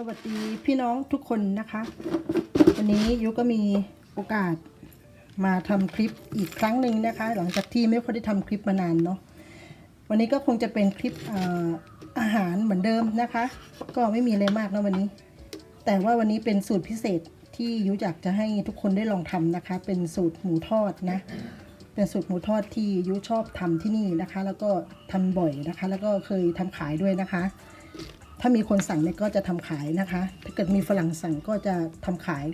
สวัสดีพี่น้องทุกคนนะคะ วันนี้ยุก็มีโอกาสมาทำคลิปอีกครั้งหนึ่งนะคะ หลังจากที่ไม่ค่อยได้ทำคลิปมานานเนาะวันนี้ก็คงจะเป็นคลิปอาอาหารเหมือนเดิมนะคะ ก็ไม่มีอะไรมากนะวันนี้ แต่ว่าวันนี้เป็นสูตรพิเศษที่ยุอยากจะให้ทุกคนได้ลองทำนะคะ เป็นสูตรหมูทอดนะเป็นสูตรหมูทอดที่ยุชอบทำที่นี่นะคะ แล้วก็ทำบ่อยนะคะ แล้วก็เคยทำขายด้วยนะคะ ถ้ามีคนสั่งเนี่ยก็จะทำขายนะคะ ถ้าเกิดมีฝรั่งสั่งก็จะทำขาย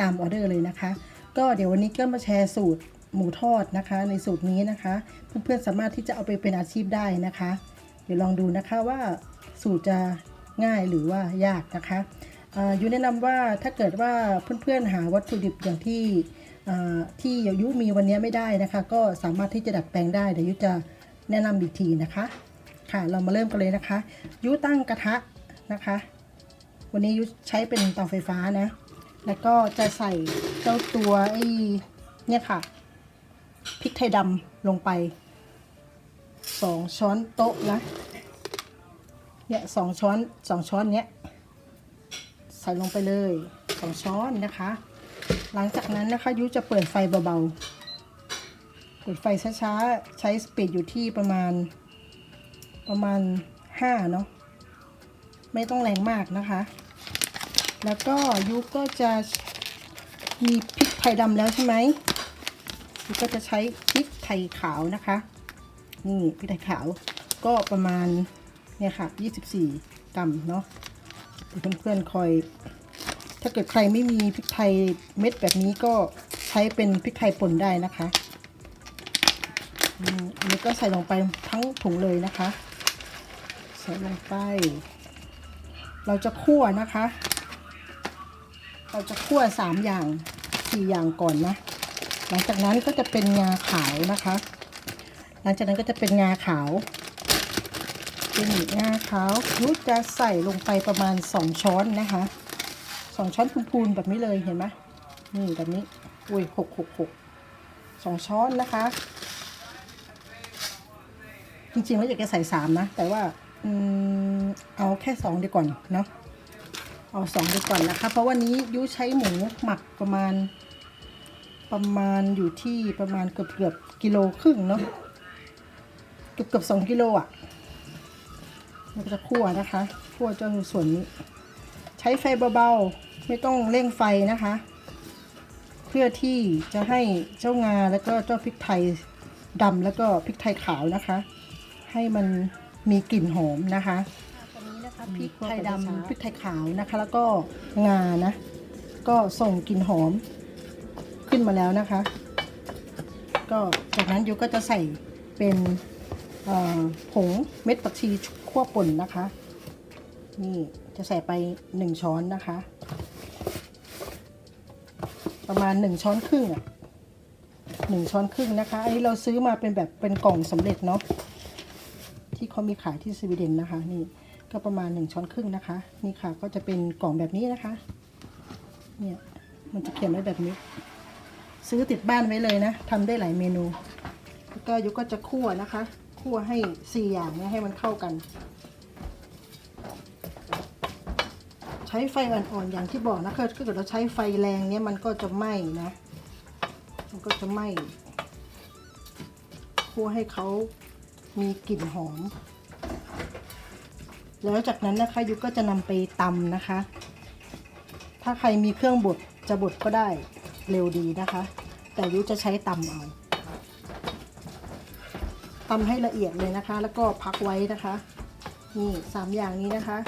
ตามออเดอร์เลยนะคะ ก็เดี๋ยววันนี้ก็มาแชร์สูตรหมูทอดนะคะ ในสูตรนี้นะคะ เพื่อนๆสามารถที่จะเอาไปเป็นอาชีพได้นะคะ เดี๋ยวลองดูนะคะว่าสูตรจะง่ายหรือว่ายากนะคะอ่ายุแนะนำว่าถ้าเกิดว่าเพื่อนๆหาวัตถุดิบอย่างที่อ่าที่ยุมีวันนี้ไม่ได้นะคะ ก็สามารถที่จะดัดแปลงได้เดี๋ยวยุจะแนะนำอีกทีนะคะ ค่ะ เรามาเริ่มกันเลยนะคะ ยุตั้งกระทะนะคะ วันนี้ยุใช้เป็นเตาไฟฟ้านะ แล้วก็จะใส่เจ้าตัวไอ้เนี่ยค่ะพริกไทยดำลงไปสองช้อนโต๊ะนะเนี่ยสองช้อนสองช้อนเนี้ยใส่ลงไปเลยสองช้อนนะคะ หลังจากนั้นนะคะยุจะเปิดไฟเบาๆเปิดไฟช้าๆ ใช้สปีดอยู่ที่ประมาณ ประมาณห้าเนาะไม่ต้องแรงมากนะคะ แล้วก็ยุกก็จะมีพริกไทยดำแล้วใช่ไหมยุก็จะใช้พริกไทยขาวนะคะ นี่พริกไทยขาวก็ประมาณเนี่ยค่ะ24กรัมเนาะเพื่อนๆคอย ถ้าเกิดใครไม่มีพริกไทยเม็ดแบบนี้ก็ใช้เป็นพริกไทยป่นได้นะคะอันนี้ก็ใส่ลงไปทั้งถุงเลยนะคะ ใส่ลงไป เราจะคั่วนะคะ เราจะคั่วสามอย่างสี่อย่างก่อนนะ หลังจากนั้นก็จะเป็นงาขาวนะคะ หลังจากนั้นก็จะเป็นงาขาว เป็นงาขาวยุจะใส่ลงไปประมาณสองช้อนนะคะสองช้อนพูนๆแบบนี้เลยเห็นไหมนี่แบบนี้ อุ้ยหกหกหกสองช้อนนะคะ จริงๆแล้วอยากจะใส่สามนะ แต่ว่า อืมเอาแค่สองดีก่อนเนาะเอาสองดีก่อนนะคะ เพราะวันนี้ยุใช้หมูหมักประมาณ ประมาณอยู่ที่ประมาณเกือบเกือบกิโลครึ่งเนาะเกือบเกือบสองกิโลอะเราจะคั่วนะคะคั่วจนส่วนนี้ ใช้ไฟเบาๆ ไม่ต้องเร่งไฟนะคะ เพื่อที่จะให้เจ้างาแล้วก็เจ้าพริกไทยดำแล้วก็พริกไทยขาวนะคะ ให้มัน มีกลิ่นหอมนะคะตอนนี้นะคะพริกไทยดำพริกไทยขาวนะคะ แล้วก็งานะ ก็ส่งกลิ่นหอมขึ้นมาแล้วนะคะ ก็จากนั้นยูก็จะใส่เป็นเอ่อผงเม็ดผักชีคั่วป่นนะคะ นี่จะใส่ไปหนึ่งช้อนนะคะ ประมาณหนึ่งช้อนครึ่งอะหนึ่งช้อนครึ่งนะคะ อันนี้เราซื้อมาเป็นแบบเป็นกล่องสำเร็จเนาะ ที่เขามีขายที่สวีเดนนะคะ นี่ก็ประมาณหนึ่งช้อนครึ่งนะคะ นี่ค่ะก็จะเป็นกล่องแบบนี้นะคะ เนี่ยมันจะเขียนไว้แบบนี้ ซื้อติดบ้านไว้เลยนะทำได้หลายเมนู แล้วก็ยุก็จะคั่วนะคะคั่วให้สี่อย่างเนี้ให้มันเข้ากัน ใช้ไฟอ่อนๆอย่างที่บอกนะคะถ้าเกิดเราใช้ไฟแรงเนี่ยมันก็จะไหม้นะ มันก็จะไหม้คั่วให้เขา มีกลิ่นหอม แล้วจากนั้นนะคะยุก็จะนำไปตำนะคะ ถ้าใครมีเครื่องบดจะบดก็ได้เร็วดีนะคะ แต่ยุจะใช้ตำเอาตำให้ละเอียดเลยนะคะ แล้วก็พักไว้นะคะ นี่สามอย่างนี้นะคะ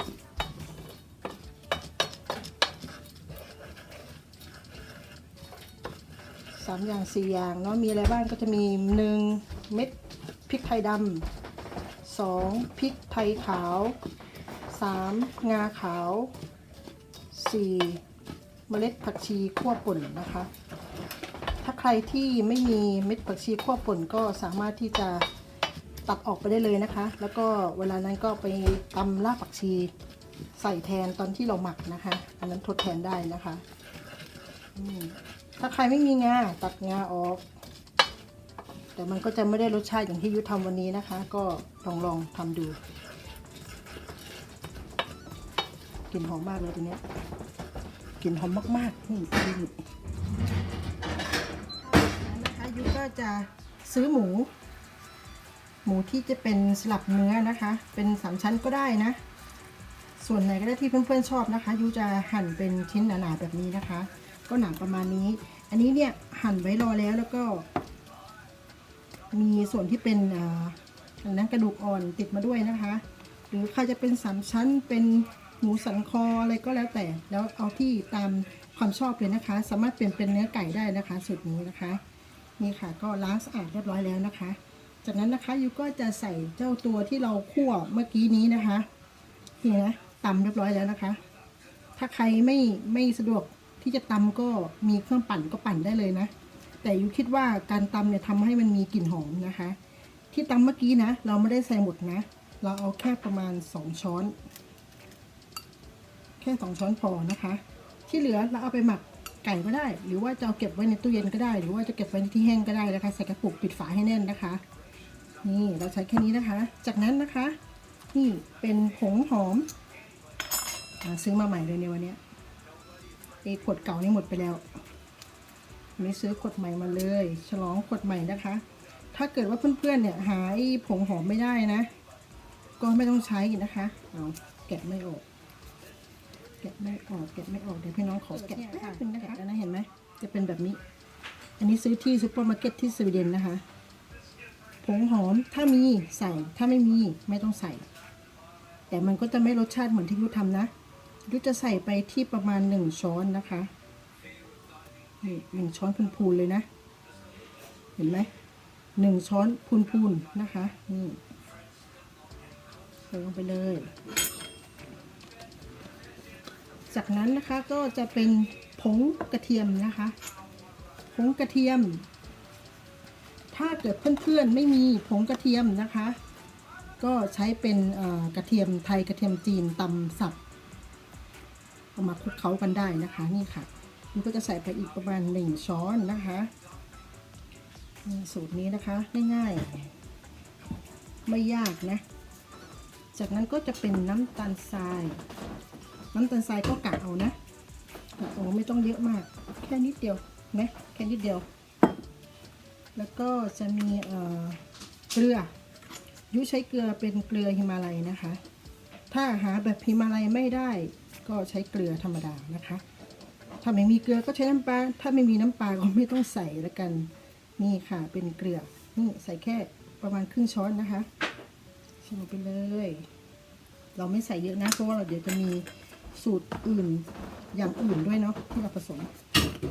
สามอย่างสี่อย่างเนาะมีอะไรบ้างก็จะมีหนึ่งเม็ด ริกไทยดำสองพริกไทยขาวสามงาขาวสี่เมล็ดผักชีคั่วป่นนะคะ ถ้าใครที่ไม่มีเม็ดผักชีคั่วป่นก็สามารถที่จะตัดออกไปได้เลยนะคะ แล้วก็เวลานั้นก็ไปตำรากผักชีใส่แทนตอนที่เราหมักนะคะ อันนั้นทดแทนได้นะคะ ถ้าใครไม่มีงาตัดงาออก แต่มันก็จะไม่ได้รสชาติอย่างที่ยุทธทำวันนี้นะคะ ก็ลองลองทำดูกลิ่นหอมมากเลยทีเนี้ยกลิ่นหอมมากๆนี่นี่นะคะยุธก็จะซื้อหมู หมูที่จะเป็นสลับเนื้อนะคะ เป็นสามชั้นก็ได้นะ ส่วนไหนก็ได้ที่เพื่อนๆชอบนะคะยูจะหั่นเป็นชิ้นหนาๆแบบนี้นะคะ ก็หนาประมาณนี้ อันนี้เนี่ยหั่นไว้รอแล้วแล้วก็ มีส่วนที่เป็นอ่าอันนั้นกระดูกอ่อนติดมาด้วยนะคะ หรือใครจะเป็นสามชั้นเป็นหมูสันคออะไรก็แล้วแต่ แล้วเอาที่ตามความชอบเลยนะคะ สามารถเปลี่ยนเป็นเนื้อไก่ได้นะคะสูตรนี้นะคะนี่ค่ะก็ล้างสะอาดเรียบร้อยแล้วนะคะ จากนั้นนะคะยูก็จะใส่เจ้าตัวที่เราคั่วเมื่อกี้นี้นะคะนี่นะตำเรียบร้อยแล้วนะคะ ถ้าใครไม่ไม่สะดวกที่จะตำก็มีเครื่องปั่นก็ปั่นได้เลยนะ แต่ยูคิดว่าการตำเนี่ยทำให้มันมีกลิ่นหอมนะคะ ที่ตำเมื่อกี้นะ เราไม่ได้ใส่หมดนะ เราเอาแค่ประมาณสองช้อน แค่สองช้อนพอนะคะ ที่เหลือเราเอาไปหมักไก่ก็ได้ หรือว่าจะเอาเก็บไว้ในตู้เย็นก็ได้ หรือว่าจะเก็บไว้ในที่แห้งก็ได้นะคะ ใส่กระปุกปิดฝาให้แน่นนะคะ นี่เราใช้แค่นี้นะคะ จากนั้นนะคะ นี่เป็นผงหอมอซื้อมาใหม่เลยในวันนี้ไอ้ขวดเก่านี่หมดไปแล้ว วันนี้ซื้อขวดใหม่มาเลย ฉลองขวดใหม่นะคะ ถ้าเกิดว่าเพื่อนๆเนี่ยหาผงหอมไม่ได้นะ ก็ไม่ต้องใช้นะคะเอาแกะไม่ออก แกะไม่ออกแกะไม่ออกเดี๋ยวพี่น้องขอแกะแป๊บนึงนะคะนะเห็นไหมจะเป็นแบบนี้ อันนี้ซื้อที่ซูเปอร์มาร์เก็ตที่สวีเดนนะคะผงหอมถ้ามีใส่ถ้าไม่มีไม่ต้องใส่ แต่มันก็จะไม่รสชาติเหมือนที่ยุทำนะยุจะใส่ไปที่ประมาณหนึ่งช้อนนะคะ นี่หนึ่งช้อนพูนๆเลยนะ เห็นไหมหนึ่งช้อนพูนๆนะคะนี่ใส่ลงไปเลย จากนั้นนะคะก็จะเป็นผงกระเทียมนะคะผงกระเทียม ถ้าเกิดเพื่อนๆไม่มีผงกระเทียมนะคะ ก็ใช้เป็นกระเทียมไทยกระเทียมจีนตำสับเอามาคลุกเคล้ากันได้นะคะนี่ค่ะ นี่ก็จะใส่ไปอีกประมาณหนึ่งช้อนนะคะนี่สูตรนี้นะคะง่ายๆ ไม่ยากนะ จากนั้นก็จะเป็นน้ำตาลทราย น้ำตาลทรายก็กะเอานะกะเอาไม่ต้องเยอะมาก แค่นิดเดียวนะแค่นิดเดียว แล้วก็จะมีเอ่อเกลือ ยุใช้เกลือเป็นเกลือฮิมาลัยนะคะ ถ้าหาแบบฮิมาลัยไม่ได้ก็ใช้เกลือธรรมดานะคะ ถ้าไม่มีเกลือก็ใช้น้ำปลา ถ้าไม่มีน้ำปลาก็ไม่ต้องใส่แล้วกัน นี่ค่ะ เป็นเกลือ นี่ใส่แค่ประมาณครึ่งช้อนนะคะใส่ลงไปเลย เราไม่ใส่เยอะนะ เพราะว่าเราเดี๋ยวจะมีสูตรอื่นอย่างอื่นด้วยเนาะที่เราผสม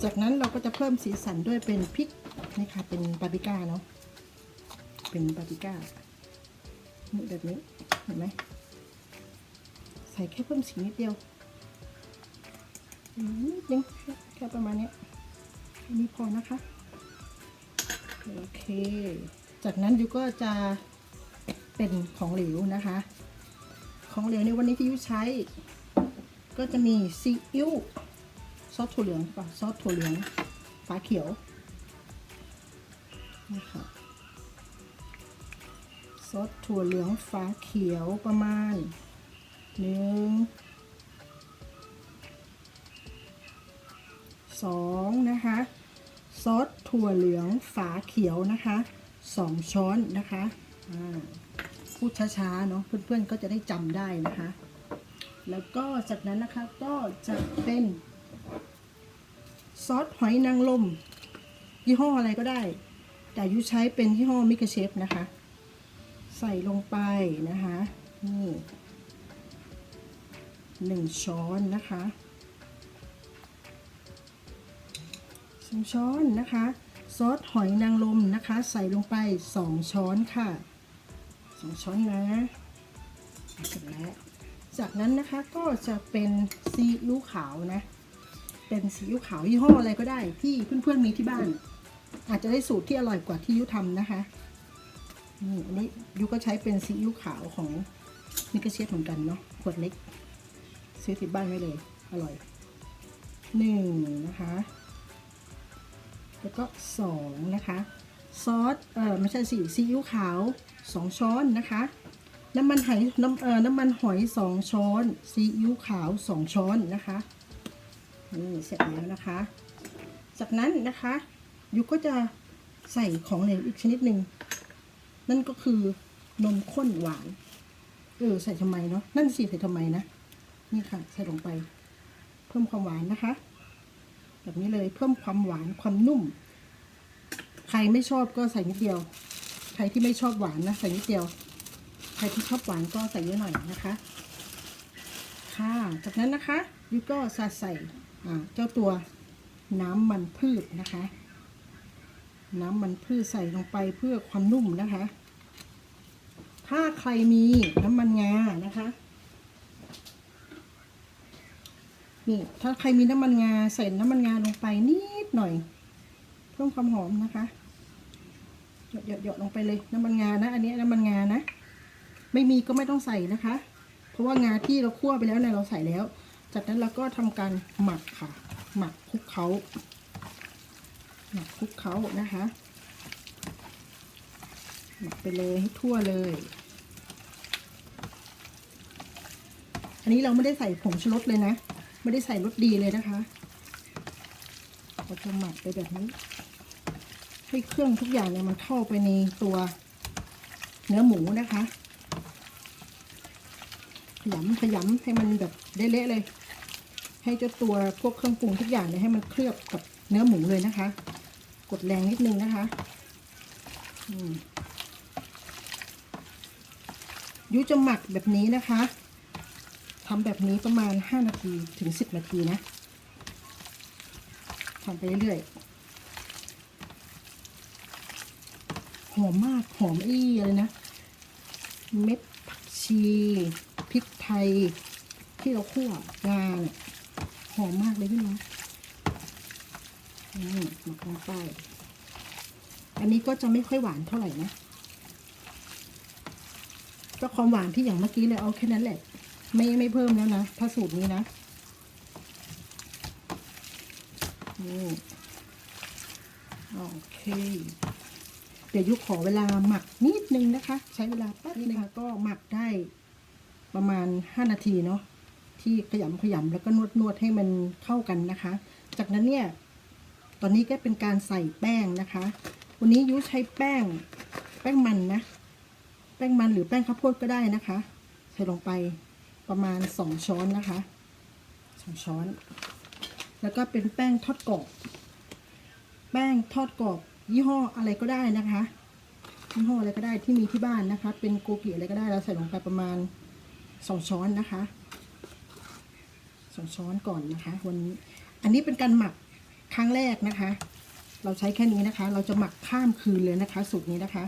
จากนั้นเราก็จะเพิ่มสีสันด้วยเป็นพริกนี่ค่ะ เป็นปาปริก้าเนาะ เป็นปาปริก้านี่แบบนี้ เห็นไหม ใส่แค่เพิ่มสีนิดเดียว นิดนึงแค่ประมาณนี้นี่พอนะคะ โอเค จากนั้นยูก็จะเป็นของเหลวนะคะ ของเหลวในวันนี้ที่ยูใช้ ก็จะมีซีอิ๊วซอสถั่วเหลืองป่ะซอสถั่วเหลืองฝาเขียวนี่ค่ะซอสถั่วเหลืองฝาเขียวประมาณหนึ่ง สองนะคะ ซอสถั่วเหลืองฝาเขียวนะคะสองช้อนนะคะพูดช้าๆเนาะเพื่อนๆก็จะได้จำได้นะคะ แล้วก็จากนั้นนะคะก็จะเป็นซอสหอยนางรมยี่ห้ออะไรก็ได้ แต่ยุใช้เป็นยี่ห้อมิกเชฟนะคะ ใส่ลงไปนะคะนี่หนึ่งช้อนนะคะ สองช้อนนะคะ ซอสหอยนางรมนะคะ ใส่ลงไปสองช้อนค่ะสองช้อนนะเสร็จแล้วจากนั้นนะคะก็จะเป็นซีอิ๊วขาวนะ เป็นซีอิ๊วขาวยี่ห้ออะไรก็ได้ที่เพื่อนๆมีที่บ้าน อาจจะได้สูตรที่อร่อยกว่าที่ยุทำนะคะนี่อันนี้ยุก็ใช้เป็นซีอิ๊วขาวของมิกเชสเหมือนกันเนาะขวดเล็ก ซื้อติดบ้านไว้เลย อร่อยหนึ่งนะคะ แล้วก็สองนะคะซอสเออไม่ใช่สิซีอิ๊วขาวสองช้อนนะคะ น้ำมันหอยน้ำเออน้ำมันหอยสองช้อนซีอิ๊วขาวสองช้อนนะคะนี่เสร็จแล้วนะคะ จากนั้นนะคะยุก็จะใส่ของเหลวอีกชนิดหนึ่งนั่นก็คือนมข้นหวาน เออใส่ทำไมเนาะนั่นสิใส่ทำไมนะ นี่ค่ะ ใส่ลงไป เพิ่มความหวานนะคะ แบบนี้เลยเพิ่มความหวานความนุ่ม ใครไม่ชอบก็ใส่นิดเดียว ใครที่ไม่ชอบหวานนะใส่นิดเดียว ใครที่ชอบหวานก็ใส่เยอะหน่อยนะคะ ค่ะ จากนั้นนะคะยุก็สาใส่เจ้าตัวน้ำมันพืชนะคะ น้ำมันพืชใส่ลงไปเพื่อความนุ่มนะคะ ถ้าใครมีน้ำมันงานะคะ นี่ถ้าใครมีน้ำมันงาใส่น้ำมันงาลงไปนิดหน่อย เพิ่มความหอมนะคะหยดหยดลงไปเลยน้ำมันงานะ อันนี้น้ำมันงานะ ไม่มีก็ไม่ต้องใส่นะคะ เพราะว่างาที่เราคั่วไปแล้วเนี่ยเราใส่แล้ว จากนั้นเราก็ทำการหมักค่ะ หมักคลุกเขาหมักคลุกเขานะคะ หมักไปเลยให้ทั่วเลย อันนี้เราไม่ได้ใส่ผงชูรสเลยนะ ไม่ได้ใส่รสดีเลยนะคะเราจะหมักไปแบบนี้ ให้เครื่องทุกอย่างเนี่ยมันเข้าไปในตัวเนื้อหมูนะคะ ขยำขยำให้มันแบบเละเลย ให้เจ้าตัวพวกเครื่องปรุงทุกอย่างเนี่ยให้มันเคลือบกับเนื้อหมูเลยนะคะ กดแรงนิดนึงนะคะยุจะหมักแบบนี้นะคะ ทำแบบนี้ประมาณ 5 นาทีถึง 10 นาทีนะทำไปเรื่อยๆ หอมมากหอมอี้เลยนะ เม็ดผักชีพริกไทย ที่เราคั่วงาเนี่ยหอมมากเลยพี่น้องนี่หมักลงไปอันนี้ก็จะไม่ค่อยหวานเท่าไหร่นะก็ความหวานที่อย่างเมื่อกี้เลยเอาแค่นั้นแหละ ไม่ไม่เพิ่มแล้วนะถ้าสูตรนี้นะนี่โอเค เดี๋ยวยุคขอเวลาหมักนิดนึงนะคะ ใช้เวลาแป๊บนึงค่ะก็หมักได้ประมาณ 5 นาทีเนาะที่ขยำขยำแล้วก็นวดนวดให้มันเข้ากันนะคะ จากนั้นเนี่ย ตอนนี้ก็เป็นการใส่แป้งนะคะ วันนี้ยุใช้แป้ง แป้งมันนะ แป้งมันหรือแป้งข้าวโพดก็ได้นะคะ ใส่ลงไป ประมาณสองช้อนนะคะสองช้อน แล้วก็เป็นแป้งทอดกรอบ แป้งทอดกรอบยี่ห้ออะไรก็ได้นะคะยี่ห้ออะไรก็ได้ที่มีที่บ้านนะคะ เป็นโกกิอะไรก็ได้เราใส่ลงไปประมาณสองช้อนนะคะสองช้อนก่อนนะคะวันนี้อันนี้เป็นการหมักครั้งแรกนะคะ เราใช้แค่นี้นะคะ เราจะหมักข้ามคืนเลยนะคะ สูตรนี้นะคะ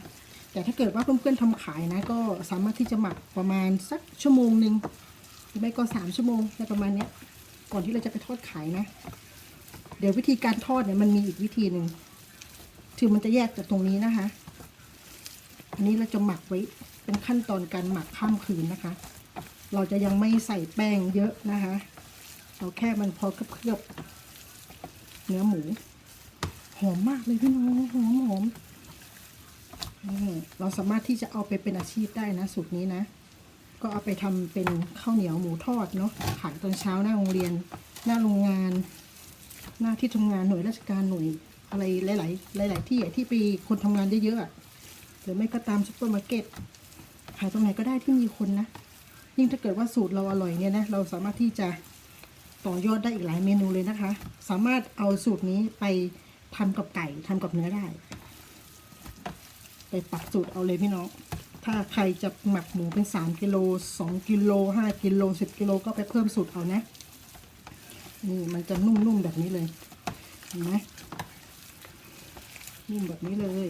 แต่ถ้าเกิดว่าเพื่อนๆทำขายนะ ก็สามารถที่จะหมักประมาณสักชั่วโมงหนึ่งหรือไม่ก็สามชั่วโมงในประมาณนี้ก่อนที่เราจะไปทอดขายนะ เดี๋ยววิธีการทอดเนี่ยมันมีอีกวิธีหนึ่งถือมันจะแยกจากตรงนี้นะคะ อันนี้เราจะหมักไว้เป็นขั้นตอนการหมักข้ามคืนนะคะ เราจะยังไม่ใส่แป้งเยอะนะคะ เราแค่มันพอเคลือบเนื้อหมู หอมมากเลยพี่น้องหอมหอม เราสามารถที่จะเอาไปเป็นอาชีพได้นะสูตรนี้นะ ก็เอาไปทำเป็นข้าวเหนียวหมูทอดเนาะขายตอนเช้าหน้าโรงเรียน หน้าโรงงาน หน้าที่ทำงานหน่วยราชการหน่วยอะไรหลาย ๆ หลาย ๆ ที่ที่ไปคนทำงานเยอะๆอะหรือไม่ก็ตามซุปเปอร์มาร์เก็ตขายตรงไหนก็ได้ที่มีคนนะยิ่งถ้าเกิดว่าสูตรเราอร่อยเนี่ยนะเราสามารถที่จะต่อยอดได้อีกหลายเมนูเลยนะคะ สามารถเอาสูตรนี้ไปทำกับไก่ทำกับเนื้อได้ ไปปรับสูตรเอาเลยพี่น้อง ถ้าใครจะหมักหมูเป็นสามกิโลสองกิโลห้ากิโลสิบกิโลก็ไปเพิ่มสูตรเอานะ นี่มันจะนุ่มๆแบบนี้เลย เห็นไหมนุ่มแบบนี้เลย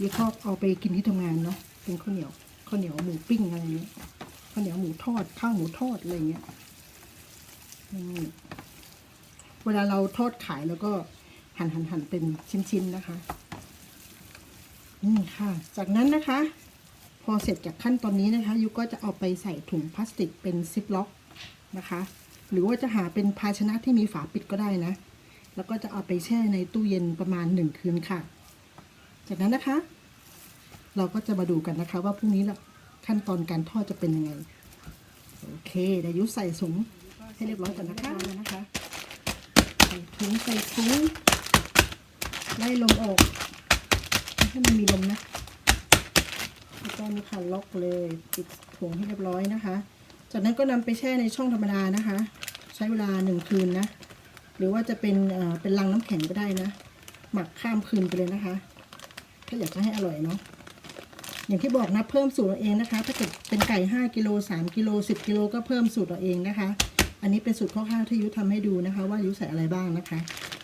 ยี่ชอบเอาไปกินที่ทำงานเนาะ เป็นข้าวเหนียวข้าวเหนียวหมูปิ้งอะไรเงี้ย ข้าวเหนียวหมูทอด ข้าวหมูทอดอะไรเงี้ยนี่เวลาเราทอดขายแล้วก็หั่นหั่นหั่นเป็นชิ้นๆนะคะ นี่ค่ะ จากนั้นนะคะ พอเสร็จจากขั้นตอนนี้นะคะยูก็จะเอาไปใส่ถุงพลาสติกเป็นซิปล็อกนะคะ หรือว่าจะหาเป็นภาชนะที่มีฝาปิดก็ได้นะ แล้วก็จะเอาไปแช่ในตู้เย็นประมาณหนึ่งคืนค่ะ จากนั้นนะคะ เราก็จะมาดูกันนะคะว่าพรุ่งนี้ละขั้นตอนการทอดจะเป็นยังไง โอเคเดี๋ยวยุใส่ถุงให้เรียบร้อยก่อนนะคะนะคะ ใส่ถุงใส่ถุงไล่ลมออก ให้มันมีลมนะแล้วก็นี่ค่ะล็อกเลยปิดถุงให้เรียบร้อยนะคะ จากนั้นก็นำไปแช่ในช่องธรรมดานะคะ ใช้เวลาหนึ่งคืนนะ หรือว่าจะเป็นเป็นลังน้ำแข็งก็ได้นะ หมักข้ามคืนไปเลยนะคะ ถ้าอยากจะให้อร่อยเนาะอย่างที่บอกนะเพิ่มสูตรเราเองนะคะ ถ้าเกิดเป็นไก่ 5กิโล3กิโล10กิโลก็เพิ่มสูตรเราเองนะคะ อันนี้เป็นสูตรคร่าวๆที่ยุทำให้ดูนะคะ ว่ายุใส่อะไรบ้างนะคะ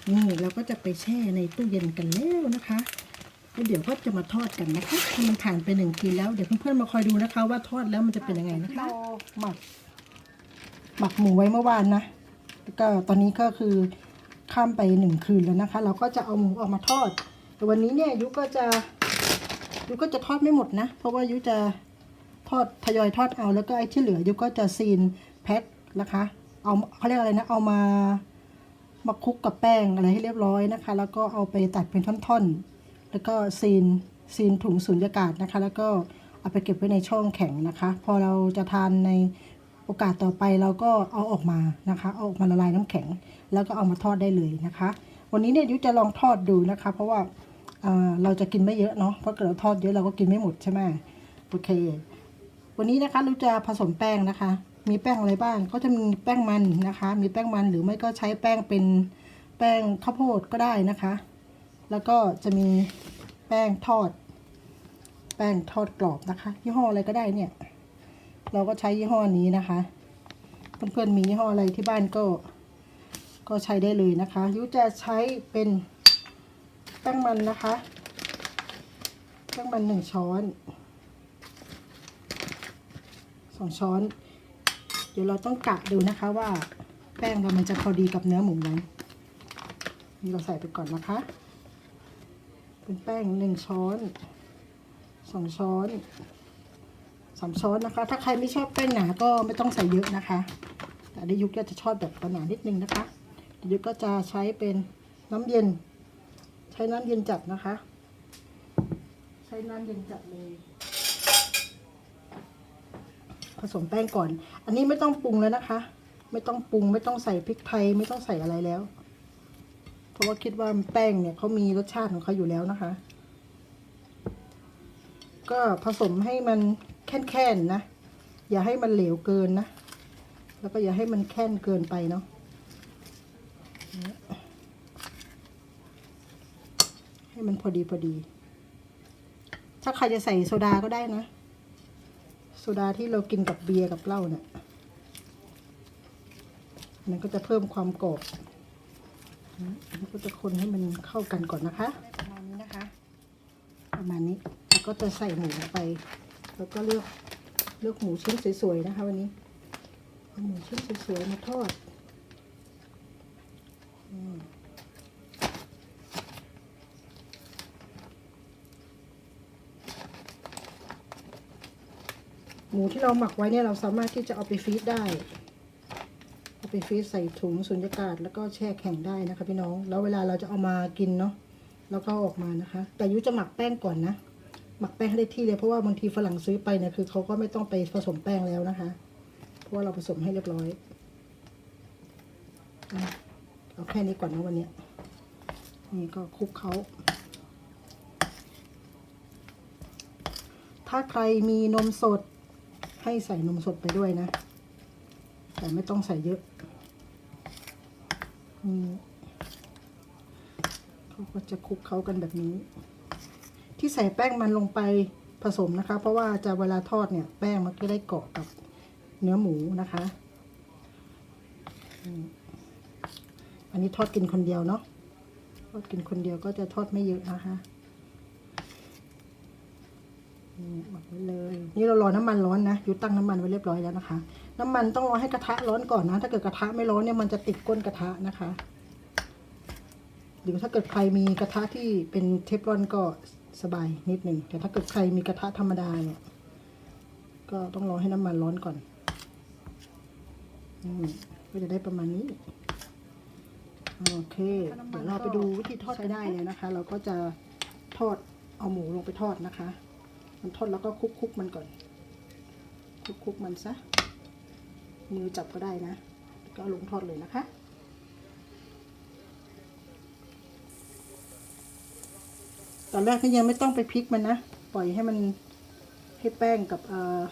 นี่เราก็จะไปแช่ในตู้เย็นกันแล้วนะคะ แล้วเดี๋ยวก็จะมาทอดกันนะคะถ้ามันผ่านไปหนึ่งคืนแล้วเดี๋ยวเพื่อนๆมาคอยดูนะคะ ว่าทอดแล้วมันจะเป็นยังไงนะคะหมัก หมักหมูไว้เมื่อวานนะแล้วก็ตอนนี้ก็คือข้ามไปหนึ่งคืนแล้วนะคะ เราก็จะเอาหมูออกมาทอด แต่วันนี้เนี่ยยุก็จะยุก็จะทอดไม่หมดนะ เพราะว่ายุจะทอดทยอยทอดเอาแล้วก็ไอ้ที่เหลือยุก็จะซีนแพ็คนะคะ เอาเขาเรียกอะไรนะ เอามามาคลุกกับแป้งอะไรให้เรียบร้อยนะคะ แล้วก็เอาไปตัดเป็นท่อนๆ แล้วก็ซีนซีนถุงสุญญากาศนะคะ แล้วก็เอาไปเก็บไว้ในช่องแข็งนะคะ พอเราจะทานในโอกาสต่อไปเราก็เอาออกมานะคะ เอาออกมาละลายน้ำแข็ง แล้วก็เอามาทอดได้เลยนะคะ วันนี้เนี่ยยุจะลองทอดดูนะคะ เพราะว่าอ่าเราจะกินไม่เยอะเนาะเพราะเกิดเราทอดเยอะเราก็กินไม่หมดใช่ไหมโอเค วันนี้นะคะเราจะผสมแป้งนะคะ มีแป้งอะไรบ้างก็จะมีแป้งมันนะคะ มีแป้งมันหรือไม่ก็ใช้แป้งเป็นแป้งข้าวโพดก็ได้นะคะ แล้วก็จะมีแป้งทอด แป้งทอดกรอบนะคะ ยี่ห้ออะไรก็ได้เนี่ย เราก็ใช้ยี่ห้อนี้นะคะ เพื่อนๆมียี่ห้ออะไรที่บ้านก็ ก็ใช้ได้เลยนะคะยุจะใช้เป็นแป้งมันนะคะแป้งมันหนึ่งช้อนสองช้อน เดี๋ยวเราต้องกะดูนะคะว่าแป้งเรามันจะพอดีกับเนื้อหมูไหมนี่เราใส่ไปก่อนนะคะ เป็นแป้งหนึ่งช้อนสองช้อนสามช้อนนะคะ ถ้าใครไม่ชอบแป้งหนาก็ไม่ต้องใส่เยอะนะคะ แต่อันยุกก็จะชอบแบบหนานิดนึงนะคะเดี๋ยวยุกก็จะใช้เป็นน้ำเย็น ใช้น้ำเย็นจัดนะคะ ใช้น้ำเย็นจัดเลยผสมแป้งก่อน อันนี้ไม่ต้องปรุงแล้วนะคะ ไม่ต้องปรุง ไม่ต้องใส่พริกไทย ไม่ต้องใส่อะไรแล้ว ราะว่าคิดว่าแป้งเนี่ยเขามีรสชาติของเขาอยู่แล้วนะคะ ก็ผสมให้มันแค่นๆนะ อย่าให้มันเหลวเกินนะ แล้วก็อย่าให้มันแค่นเกินไปเนาะให้มันพอดีพอดี ถ้าใครจะใส่โซดาก็ได้นะ โซดาที่เรากินกับเบียร์กับเหล้าเนี่ยมันก็จะเพิ่มความกรอบ อันนี้ก็จะคนให้มันเข้ากันก่อนนะคะ ประมาณนี้นะคะ ประมาณนี้แล้วก็จะใส่หมูลงไป แล้วก็เลือกเลือกหมูชิ้นสวยๆนะคะ วันนี้เอาหมูชิ้นสวยๆมาทอดหมูที่เราหมักไว้เนี่ยเราสามารถที่จะเอาไปฟรีซได้ ไปฟรีซใส่ถุงสุญญากาศ แล้วก็แช่แข็งได้นะคะพี่น้อง แล้วเวลาเราจะเอามากินเนาะแล้วก็เอาออกมานะคะ แต่ยุจะหมักแป้งก่อนนะหมักแป้งให้ได้ที่เลยเพราะว่าบางทีฝรั่งซื้อไปเนี่ยคือเขาก็ไม่ต้องไปผสมแป้งแล้วนะคะ เพราะว่าเราผสมให้เรียบร้อยเอาแค่นี้ก่อนนะวันนี้นี่ก็คลุกเขาถ้าใครมีนมสดให้ใส่นมสดไปด้วยนะ แต่ไม่ต้องใส่เยอะอืมเขาก็จะคลุกเข้ากันแบบนี้ ที่ใส่แป้งมันลงไปผสมนะคะ เพราะว่าจะเวลาทอดเนี่ยแป้งมันก็ได้เกาะกับเนื้อหมูนะคะ อันนี้ทอดกินคนเดียวเนาะทอดกินคนเดียวก็จะทอดไม่เยอะนะคะอืมหมักไว้เลย นี่เรารอน้ำมันร้อนนะยุตั้งน้ำมันไว้เรียบร้อยแล้วนะคะ น้ำมันต้องรอให้กระทะร้อนก่อนนะ ถ้าเกิดกระทะไม่ร้อนเนี่ยมันจะติดก้นกระทะนะคะหรือถ้าเกิดใครมีกระทะที่เป็นเทฟลอนก็สบายนิดหนึ่งแต่ถ้าเกิดใครมีกระทะธรรมดาเนี่ยก็ต้องรอให้น้ำมันร้อนก่อนอืมก็จะได้ประมาณนี้โอเคเดี๋ยวเราไปดูวิธีทอดกันได้เลยนะคะ เราก็จะทอดเอาหมูลงไปทอดนะคะ มันทอดแล้วก็คลุกคุกๆมันก่อนคลุกคุกๆมันซะ มือจับก็ได้นะ ก็ลงทอดเลยนะคะ ตอนแรกก็ยังไม่ต้องไปพลิกมันนะ ปล่อยให้มันให้แป้งกับเอ่อ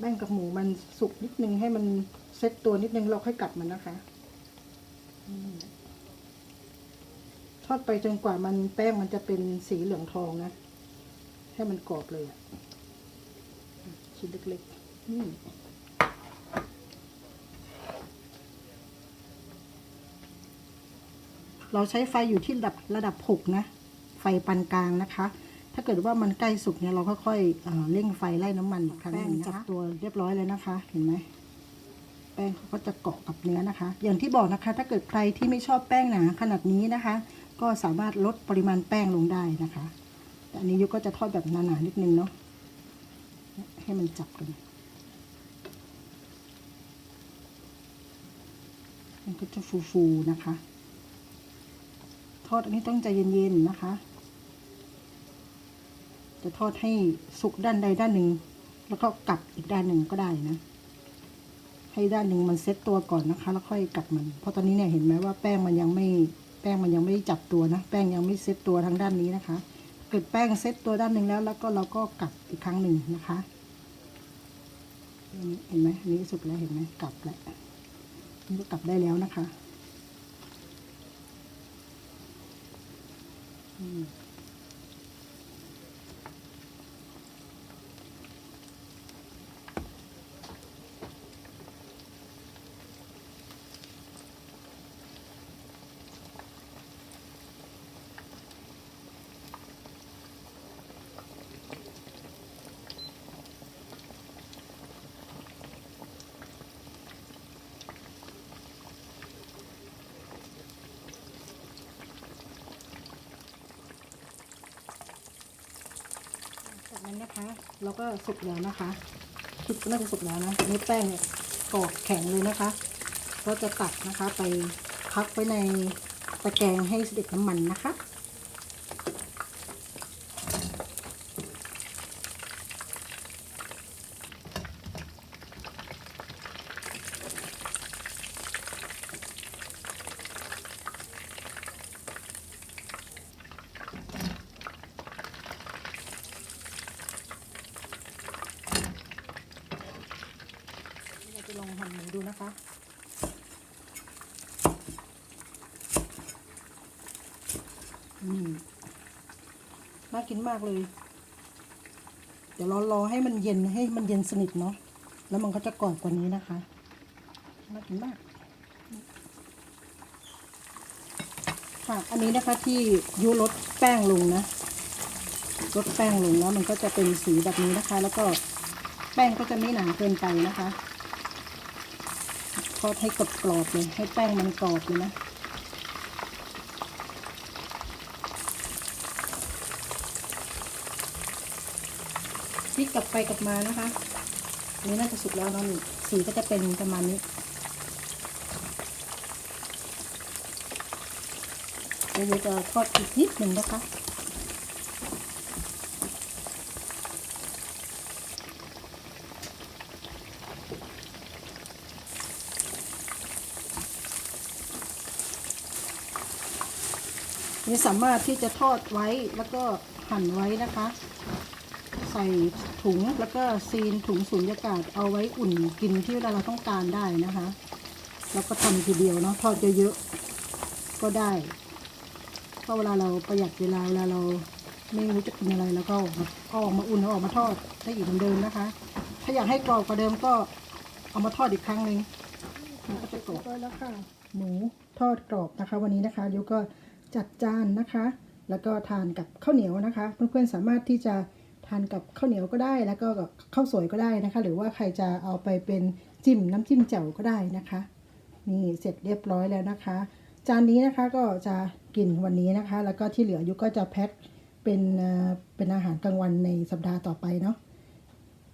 แป้งกับหมูมันสุกนิดนึงให้มันเซ็ตตัวนิดนึงเราค่อยกลับมันนะคะทอดไปจนกว่ามันแป้งมันจะเป็นสีเหลืองทองนะ ให้มันกรอบเลยอะชิ้นเล็กๆอืม เราใช้ไฟอยู่ที่ระดับระดับหกนะไฟปานกลางนะคะ ถ้าเกิดว่ามันใกล้สุกเนี่ยเราค่อยๆเเร่งไฟไล่น้ำมันอีกครั้งหนึงนะคะจับตัวเรียบร้อยเลยนะคะ เห็นไหมแป้งเขาก็จะเกาะกับเนื้อนะคะ อย่างที่บอกนะคะ ถ้าเกิดใครที่ไม่ชอบแป้งหนาขนาดนี้นะคะ ก็สามารถลดปริมาณแป้งลงได้นะคะแต่อันนี้ยุก็จะทอดแบบหนาๆนิดนึงเนาะให้มันจับกันมันก็จะฟูๆนะคะ ทอดอันนี้ต้องใจเย็นๆนะคะ จะทอดให้สุกด้านใดด้านหนึ่ง แล้วก็กลับอีกด้านหนึ่งก็ได้นะ ให้ด้านหนึ่งมันเซ็ตตัวก่อนนะคะ แล้วค่อยกลับมัน เพราะตอนนี้เนี่ยเห็นไหมว่าแป้งมันยังไม่แป้งมันยังไม่จับตัวนะ แป้งยังไม่เซ็ตตัวทางด้านนี้นะคะ เกิดแป้งเซ็ตตัวด้านหนึ่งแล้ว แล้วก็เราก็กลับอีกครั้งหนึ่งนะคะเห็นไหมอันนี้สุดแล้วเห็นไหมกลับแล้วนี่ก็กลับได้แล้วนะคะ อืม จากนั้น นะคะเราก็สุกแล้วนะคะคิดว่าน่าจะสุกแล้วนะนี่แป้งเนี่ยกรอบแข็งเลยนะคะ ก็จะตัดนะคะไปพักไว้ในตะแกรงให้เสด็จน้ำมันนะคะ เราจะลองหั่นหมูดูนะคะ อืม น่ากเลย เดี๋ยวรารอให้มันเย็นให้มันเย็นสนิทเนาะ แล้วมันก็จะกรอบกว่านี้นะคะน่ากินมากค่ะอันนี้นะคะที่ยุลดแป้งลงนะลดแป้งลงแล้วมันก็จะเป็นสีแบบนี้นะคะ แล้วก็แป้งก็จะไม่หนาเกินไปนะคะทอดให้กรอบกรอบๆเลย ให้แป้งมันกรอบเลยนะ กลับไปกลับมานะคะอันนี้น่าจะสุกแล้วเนาะสีก็จะเป็นประมาณนี้เดี๋ยวจะทอดอีกนิดหนึ่งนะคะนี่สามารถที่จะทอดไว้แล้วก็หั่นไว้นะคะ ใส่ถุงแล้วก็ซีนถุงสูญญากาศเอาไว้อุ่นกินที่เวลาเราต้องการได้นะคะ แล้วก็ทำทีเดียวเนาะทอดเยอะๆก็ได้เพราะเวลาเราประหยัดเวลาเวลาเราไม่รู้จะกินอะไรแล้วก็เอาออกมาอุ่นเอาออกมาทอดได้อีกเหมือนเดิมนะคะ ถ้าอยากให้กรอบกว่าเดิมก็เอามาทอดอีกครั้งหนึ่งมันก็จะกรอบแล้วค่ะหมูทอดกรอบนะคะ วันนี้นะคะเดี๋ยวก็จัดจานนะคะ แล้วก็ทานกับข้าวเหนียวนะคะ เพื่อนๆสามารถที่จะ ทานกับข้าวเหนียวก็ได้ แล้วก็กับข้าวสวยก็ได้นะคะ หรือว่าใครจะเอาไปเป็นจิ้มน้ำจิ้มแจ่วก็ได้นะคะ นี่เสร็จเรียบร้อยแล้วนะคะ จานนี้นะคะก็จะกินวันนี้นะคะ แล้วก็ที่เหลือยุก็จะแพ็คเป็นเป็นอาหารกลางวันในสัปดาห์ต่อไปเนาะ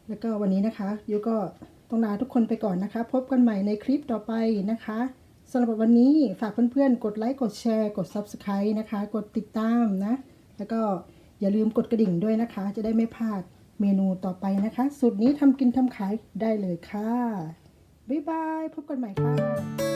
แล้วก็วันนี้นะคะยุก็ต้องลาทุกคนไปก่อนนะคะ พบกันใหม่ในคลิปต่อไปนะคะสำหรับวันนี้ฝากเพื่อนๆ กดไลค์ กดแชร์ กด Subscribe นะคะ กดติดตามนะ แล้วก็ อย่าลืมกดกระดิ่งด้วยนะคะ จะได้ไม่พลาดเมนูต่อไปนะคะ สูตรนี้ทำกินทำขายได้เลยค่ะ บ๊ายบาย พบกันใหม่ค่ะ